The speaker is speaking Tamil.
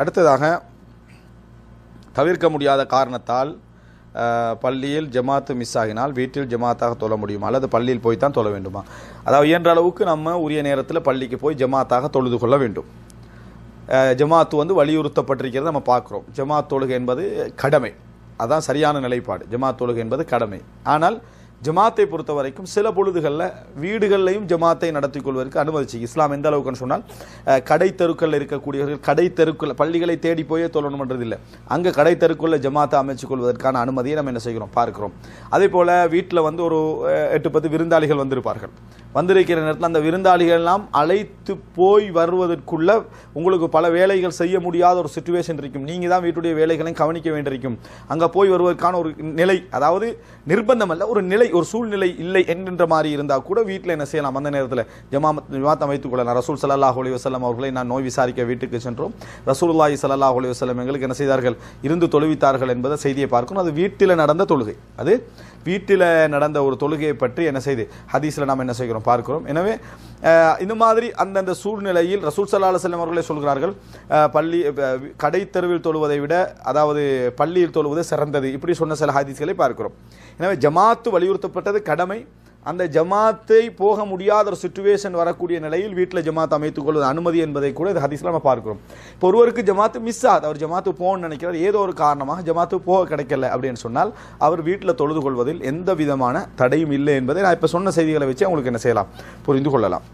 அடுத்ததாக தவிர்க்க முடியாத காரணத்தால் பள்ளியில் ஜமாத்து மிஸ் ஆகினால் வீட்டில் ஜமாத்தாக தொழ முடியுமா? அல்லது பள்ளியில் போய் தான் தொழ வேண்டுமா? அதாவது இயன்ற அளவுக்கு நம்ம உரிய நேரத்தில் பள்ளிக்கு போய் ஜமாத்தாக தொழுது கொள்ள வேண்டும். ஜமாத்து வந்து வலியுறுத்தப்பட்டிருக்கிறத நம்ம பார்க்குறோம். ஜமாத் தொழுகை என்பது கடமை. அதான் சரியான நிலைப்பாடு. ஜமாத் தொழுகை என்பது கடமை. ஆனால் ஜமாத்தை பொறுத்த வரைக்கும் சில பொழுதுகளில் வீடுகள்லையும் ஜமாத்தை நடத்தி கொள்வதற்கு அனுமதிச்சு இஸ்லாம் எந்த அளவுக்குன்னு சொன்னால் கடை தெருக்களில் இருக்கக்கூடியவர்கள் கடை தெருக்கள் பள்ளிகளை தேடி போயே தொழணும்ன்றது இல்லை அங்கே கடை தெருக்குள்ள ஜமாத்தை அமைச்சு கொள்வதற்கான அனுமதியை நம்ம என்ன செய்கிறோம்? பார்க்கிறோம். அதே போல் வீட்டில் வந்து ஒரு எட்டு பத்து விருந்தாளிகள் வந்திருப்பார்கள். வந்திருக்கிற நேரத்தில் அந்த விருந்தாளிகள் எல்லாம் அழைத்து போய் வருவதற்குள்ள உங்களுக்கு பல வேலைகள் செய்ய முடியாத ஒரு சுச்சுவேஷன் இருக்கும். நீங்கள் தான் வீட்டுடைய வேலைகளையும் கவனிக்க வேண்டியிருக்கும். அங்கே போய் வருவதற்கான ஒரு நிலை அதாவது நிர்பந்தம் அல்ல ஒரு நிலை ஒரு சூழ்நிலை இல்லை என்கின்ற மாதிரி இருந்தால் கூட வீட்டில் என்ன செய்யலாம்? அந்த நேரத்தில் ஜமாத் ஜமாத் அமைத்துக் கொள்ளலாம் ரசூல் சல்லாஹ் அலி வசலம் அவர்களை நான் நோய் விசாரிக்க வீட்டுக்கு சென்றோம். ரசூல்லாஹி ஸல்லல்லாஹு அலி வசலம் எங்களுக்கு என்ன செய்தார்கள்? இருந்து தொழுவித்தார்கள் என்பதை செய்தியை பார்க்கணும். அது வீட்டில் நடந்த தொழுகை. அது வீட்டில் நடந்த ஒரு தொழுகையை பற்றி என்ன செய்து ஹதீஸில் நாம் என்ன செய்கிறோம்? பார்க்கிறோம். எனவே இந்த மாதிரி அந்தந்த சூழ்நிலையில் ரசூல் சல்லா அலுவலம் அவர்களே சொல்கிறார்கள் பள்ளி கடை தெருவில் தொழுவதை விட அதாவது பள்ளியில் தொழுவது சிறந்தது. இப்படி சொன்ன சில ஹாதிஸ்களை பார்க்கிறோம். எனவே ஜமாத்து வலியுறுத்தப்பட்டது கடமை அந்த ஜமாத்தை போக முடியாத ஒரு சுச்சுவேஷன் வரக்கூடிய நிலையில் வீட்டில் ஜமாத் அமைத்துக் கொள்வது அனுமதி என்பதை கூட இது ஹதீஸில் நம்ம பார்க்கிறோம். இப்போ ஒருவருக்கு ஜமாத்து மிஸ் ஆகுது அவர் ஜமாத்து போகணும்னு நினைக்கிறார் ஏதோ ஒரு காரணமாக ஜமாத்து போக கிடைக்கல அப்படின்னு சொன்னால் அவர் வீட்டில் தொழுது கொள்வதில் எந்த விதமான தடையும் இல்லை என்பதை நான் இப்போ சொன்ன செய்திகளை வச்சு உங்களுக்கு என்ன செய்யலாம்? புரிந்து கொள்ளலாம்.